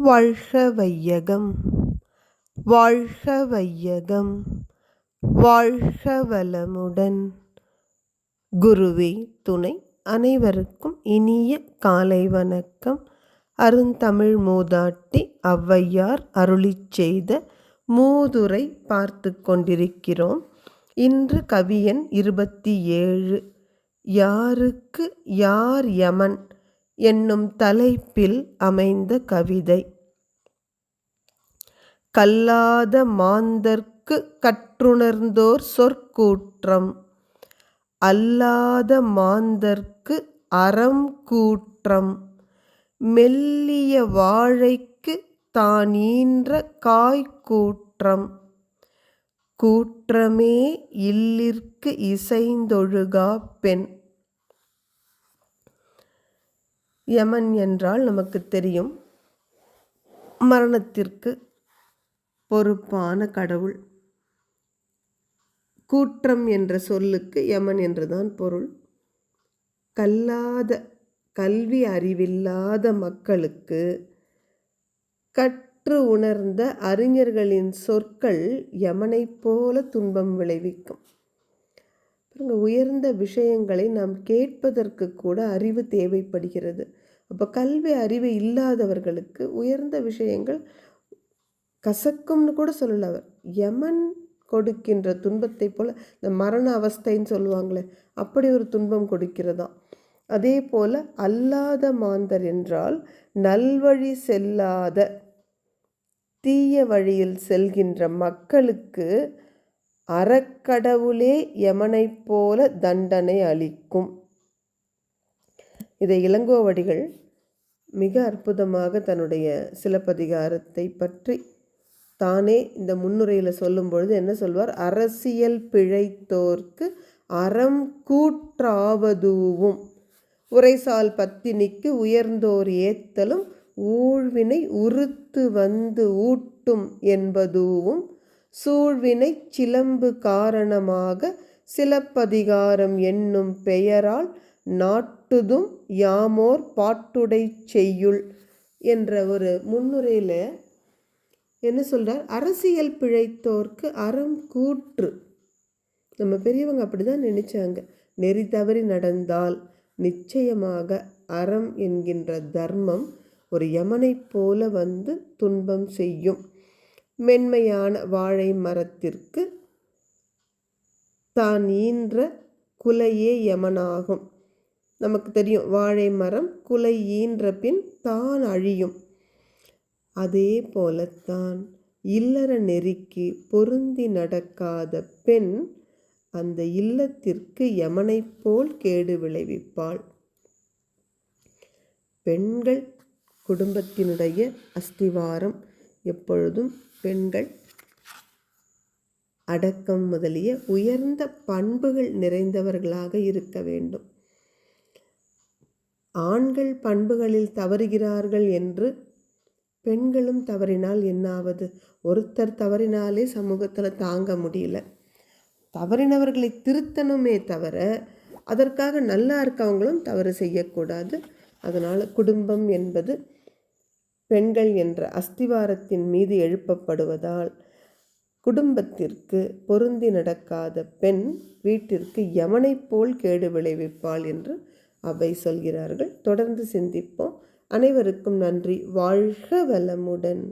வாழ்க வையகம் வாழ்க வையகம் வாழ்க வளமுடன் குருவே துணை அனைவருக்கும் இனிய காலை வணக்கம். அருந்தமிழ் மூதாட்டி ஔவையார் அருளி செய்த மூதுரை பார்த்து கொண்டிருக்கிறோம். இன்று கவியன் இருபத்தி ஏழு. யாருக்கு யார் யமன்? என்னும் தலைப்பில் அமைந்த கவிதை. கல்லாத மாந்தர்க்கு கற்றுணர்ந்தோர் சொற்கூற்றம். அல்லாத மாந்தர்க்கு அறம் கூற்றம். மெல்லிய வாழைக்கு தான் ஈன்ற காய்கூற்றம். கூற்றமே இல்லிற்கு இசைந்தொழுகா பெண். யமன் என்றால் நமக்கு தெரியும். மரணத்திற்கு பொறுப்பான கடவுள். கூற்றம் என்ற சொல்லுக்கு யமன் என்றுதான் பொருள். கல்லாத கல்வி அறிவில்லாத மக்களுக்கு கற்று உணர்ந்த அறிஞர்களின் சொற்கள் யமனைப் போல துன்பம் விளைவிக்கும். உயர்ந்த விஷயங்களை நாம் கேட்பதற்கு கூட அறிவு தேவைப்படுகிறது. அப்போ கல்வி அறிவு இல்லாதவர்களுக்கு உயர்ந்த விஷயங்கள் கசக்கும்னு கூட சொல்லல அவர். யமன் கொடுக்கின்ற துன்பத்தை போல் இந்த மரண அவஸ்தைன்னு சொல்லுவாங்களே அப்படி ஒரு துன்பம் கொடுக்கிறதாம் அதே போல் அல்லாத மாந்தர் என்றால் நல்வழி செல்லாத தீய வழியில் செல்கின்ற மக்களுக்கு அறக்கடவுளே யமனைப் போல தண்டனை அளிக்கும். இதை இளங்கோவடிகள் மிக அற்புதமாக தன்னுடைய சிலப்பதிகாரத்தை பற்றி தானே இந்த முன்னுரையில் சொல்லும் பொழுது என்ன சொல்வார்? அரசியல் பிழைத்தோர்க்கு அறம் கூற்றாவதூவும் உரைசால் பத்தினிக்கு உயர்ந்தோர் ஏத்தலும் ஊழ்வினை உறுத்து வந்து ஊட்டும் என்பதூவும் சூழ்வினை சிலம்பு காரணமாக சிலப்பதிகாரம் என்னும் பெயரால் நாட்டுதும் யாமோர் பாட்டுடை செய்யுள் என்ற ஒரு முன்னுரையில் என்ன சொல்கிறார் அரசியல் பிழைத்தோர்க்கு அறம் கூற்று. நம்ம பெரியவங்க அப்படி தான் நினச்சாங்க. நெறி தவறி நடந்தால் நிச்சயமாக அறம் என்கின்ற தர்மம் ஒரு யமனைப் போல வந்து துன்பம் செய்யும். மென்மையான வாழை மரத்திற்கு தான் ஈன்ற குலையே யமனாகும். நமக்கு தெரியும் வாழை மரம் குலை ஈன்ற பின் தான் அழியும். அதே போலத்தான் இல்லற நெறிக்கு பொருந்தி நடக்காத பெண் அந்த இல்லத்திற்கு யமனைப் போல் கேடு விளைவிப்பாள். பெண்கள் குடும்பத்தினுடைய அஸ்திவாரம் எப்பொழுதும் பெண்கள் அடக்கம் முதலிய உயர்ந்த பண்புகள் நிறைந்தவர்களாக இருக்க வேண்டும். ஆண்கள் பண்புகளில் தவறுகிறார்கள் என்று பெண்களும் தவறினால் என்னாவது? ஒருத்தர் தவறினாலே சமூகத்தில் தாங்க முடியல. தவறினவர்களை திருத்தணுமே தவிர அதற்காக நல்லா இருக்கவங்களும் தவறு செய்யக்கூடாது. அதனால் குடும்பம் என்பது பெண்கள் என்ற அஸ்திவாரத்தின் மீது எழுப்பப்படுவதால் குடும்பத்திற்கு பொருந்தி நடக்காத பெண் வீட்டிற்கு யமனைப் போல் கேடு விளைவிப்பாள் என்று அவை சொல்கிறார்கள். தொடர்ந்து சிந்திப்போம். அனைவருக்கும் நன்றி. வாழ்க வளமுடன்.